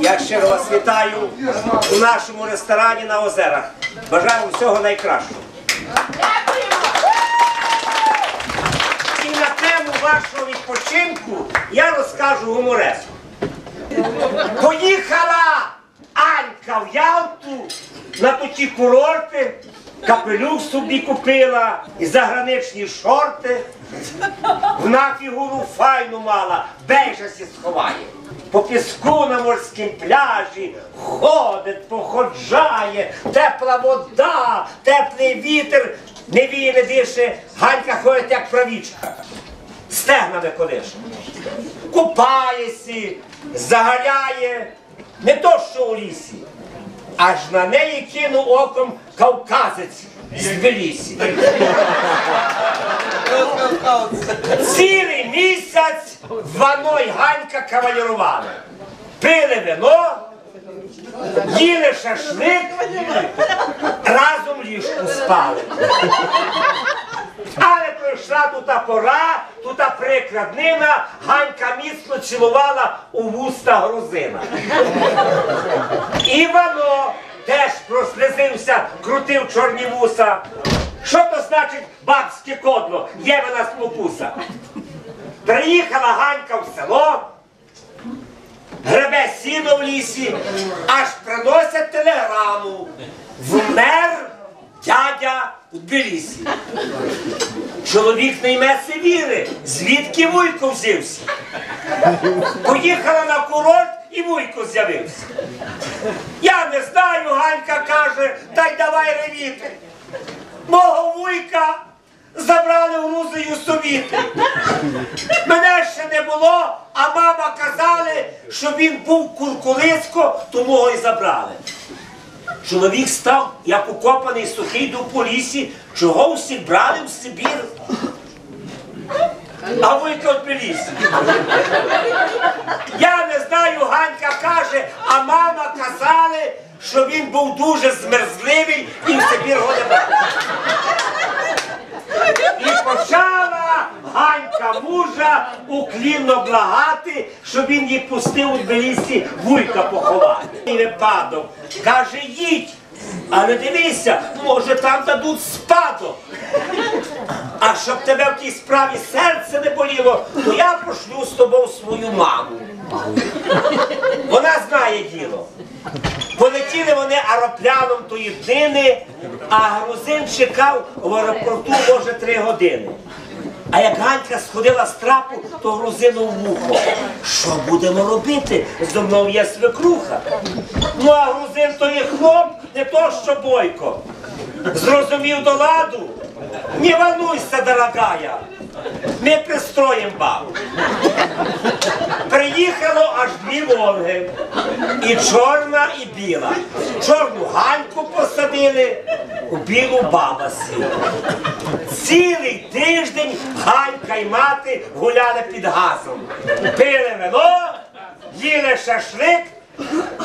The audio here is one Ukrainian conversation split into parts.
Я щиро вас вітаю у нашому ресторані на озерах. Бажаю всього найкращого. І на тему вашого відпочинку я розкажу гумореску. Поїхала Анька в Ялту на тоті курорти, капелюх собі купила і заграничні шорти. Вона фігуру файну мала, бежасі сховає. По піску на морськім пляжі ходить, походжає, тепла вода, теплий вітер, не віє, не дише, Ганька ходить, як правічка. Стегнами колише. Купається, загаляє, не то що у лісі. Аж на неї кинув оком кавказець з Тбілісі. Цілий місяць вано й Ганька кавалірували. Пили вино, їли шашлик, разом ліжку спали. Але пройшла тута пора, тута прикра днина, Ганька міцно цілувала у вуста грузина. Івано теж прослезився, крутив чорні вуса. Що то значить бабське кодло, є вона спокуса? Приїхала Ганька в село, гребе сіно в лісі, аж приносять телеграму. Вмер дядя у Тбілісі. Чоловік не йметься віри, звідки вуйко взився. Поїхала на курорт і вуйко з'явився. Я не знаю, Ганька каже, та й давай ревіти. Мого вуйка забрали в Грузію совіти. Мене ще не було, а мама казали, що він був куркулисько, тому його й забрали. Чоловік став, як укопаний сухий дух по лісі, чого всіх брали в Сибір. А вуйка в Тбілісі. Я не знаю, Ганька каже, а мама казали, що він був дуже змерзливий і в Сибір його не брали. І почала Ганька мужа уклінно благати, пустив у Тбілісі вуйка поховати. І випадок. Каже, їдь. Але дивися, може там дадуть спадок. А щоб тебе в тій справі серце не боліло, то я пошлю з тобою свою маму. Вона знає діло. Полетіли вони аеропляном тої днини, а грузин чекав в аеропорту може три години. А як Ганька сходила з трапу, то грузину в вухо. Що будемо робити? Зо мною є свекруха. Ну а грузин то є хлоп, не то що бойко. Зрозумів до ладу? Не волнуйся, дорогая. Ми пристроїмо бабу. Приїхало аж дві Волги. І чорна, і біла. Чорну ганьку посадили, у білу баба сіла. Цілий тиждень ганька й мати гуляли під газом. Пили вино, їли шашлик,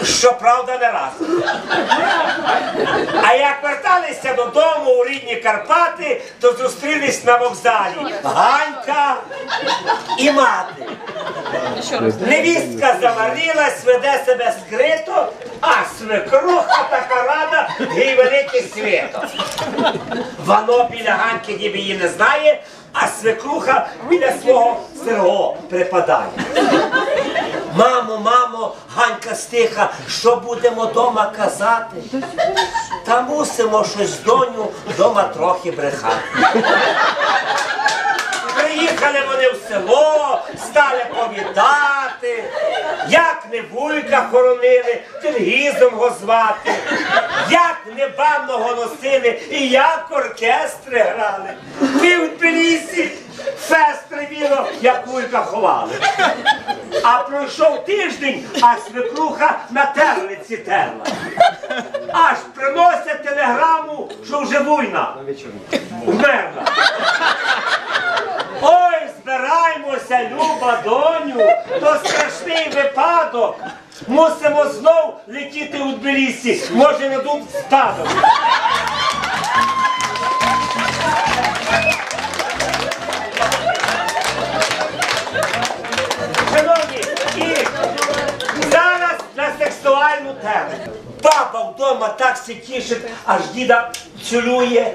щоправда, не раз. А як верталися додому у рідні Карпати, то зустрілись на вокзалі Ганька і мати. Невістка заварилась, веде себе скрито, а свекруха така рада, їй велике свято. Вано біля Ганьки ніби її не знає, а свекруха біля свого Серго припадає. Мамо, мамо, Ганька стиха, що будемо дома казати? Та мусимо щось доню дома трохи брехати. Приїхали вони в село, стали повітати, як не вуйка хоронили, тергізом го звати, як не банно голосили і як оркестри грали. Ми в Тбілісі фест тривіло, як вуйка ховали. А пройшов тиждень, а свекруха на терлиці терла. Аж приносять телеграму, що вже війна. Вмерла. Ой, люба доню, то страшний випадок. Мусимо знов летіти у Тбілісі, може надуть спадок. Шановні, і смертельну тему. Баба вдома так тішить, аж діда цілує.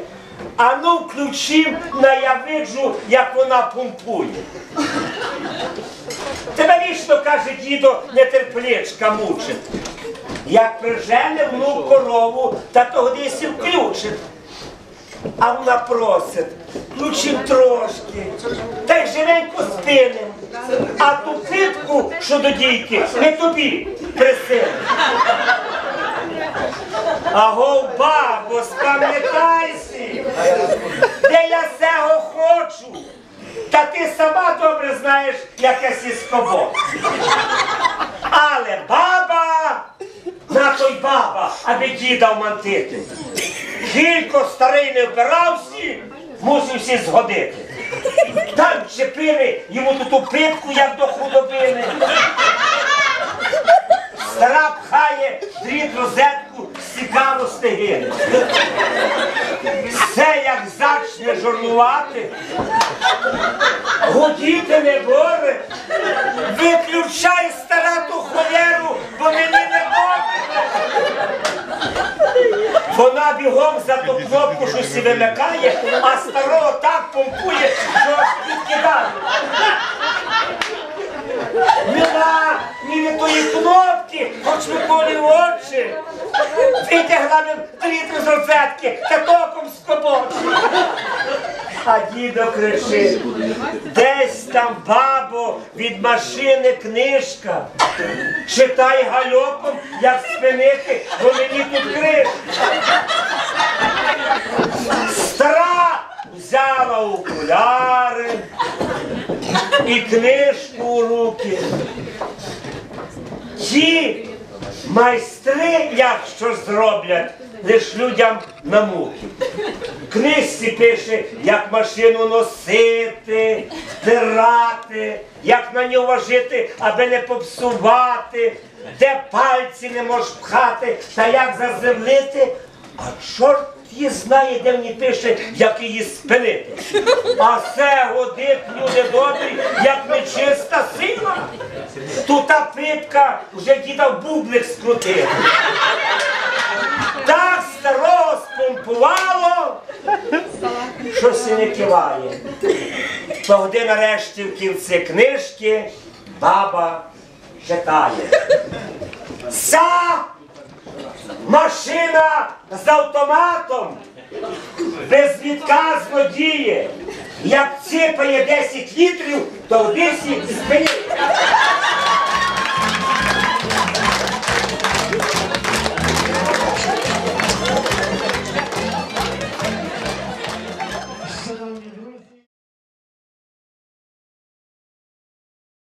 А ну включим на я виджу, як вона помпує. Тебе вічно, каже дідо, нетерплячка мучить. Як прижене внук корову, та тоді сі включить. А вона просить, включим трошки, та й живенько спинем. А ту питку, що до дійки, не тобі присилим. Аго, бабо, спам'ятайся, де я цього хочу. Та ти сама добре знаєш, як я сіскобо. Але баба, на той баба, аби діда вмантити. Кілько старий не вбирався, мусив всі згодити. Там чепили йому ту питку, як до худобини. Стара пхає дріт розетку, цікаво стегини. Все як зачне жорнувати, годіти не боре, виключай стара ту холеру, бо мені не добре. Вона бігом за ту кнопку щось вимикає, а старого так помпує, А дідо кричить, десь там, бабо, від машини книжка. Читай гальопом, як спинити, бо мені тут криш. Стара взяла окуляри і книжку у руки. Ті майстри, як що зроблять, лиш людям на муки. Книжці пише, як машину носити, втирати, як на нього жити, аби не попсувати, де пальці не можеш пхати, та як заземлити. А чорт її знає, де мені пише, як її спинити. А це годить люди добрі, як нечиста сила. Тут та питка вже діда бублик скрутив. Так старого спомпувало, що сі не киває. Тоді нарешті в кінці книжки баба читає. Ця машина з автоматом безвідказно діє. Як ціпає 10 літрів, то в 10 спинить.